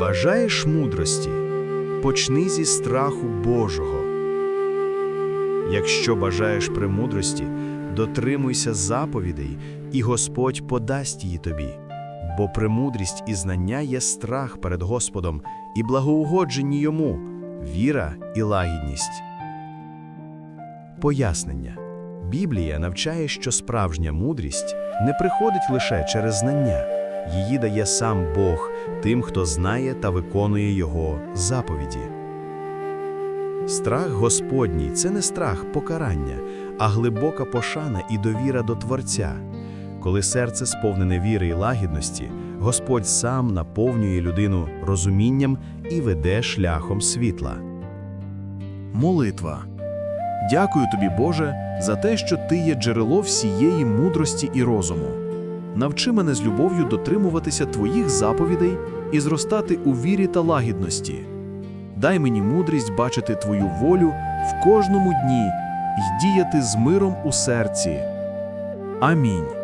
Бажаєш мудрості? Почни зі страху Божого. Якщо бажаєш премудрості, дотримуйся заповідей, і Господь подасть її тобі. Бо премудрість і знання є страх перед Господом, і благоугоджені йому, віра і лагідність. Пояснення. Біблія навчає, що справжня мудрість не приходить лише через знання, її дає сам Бог тим, хто знає та виконує Його заповіді. Страх Господній це не страх покарання, а глибока пошана і довіра до Творця. Коли серце сповнене віри і лагідності, Господь сам наповнює людину розумінням і веде шляхом світла. Молитва. Дякую тобі, Боже, за те, що ти є джерело всієї мудрості і розуму. Навчи мене з любов'ю дотримуватися твоїх заповідей і зростати у вірі та лагідності. Дай мені мудрість бачити твою волю в кожному дні й діяти з миром у серці. Амінь.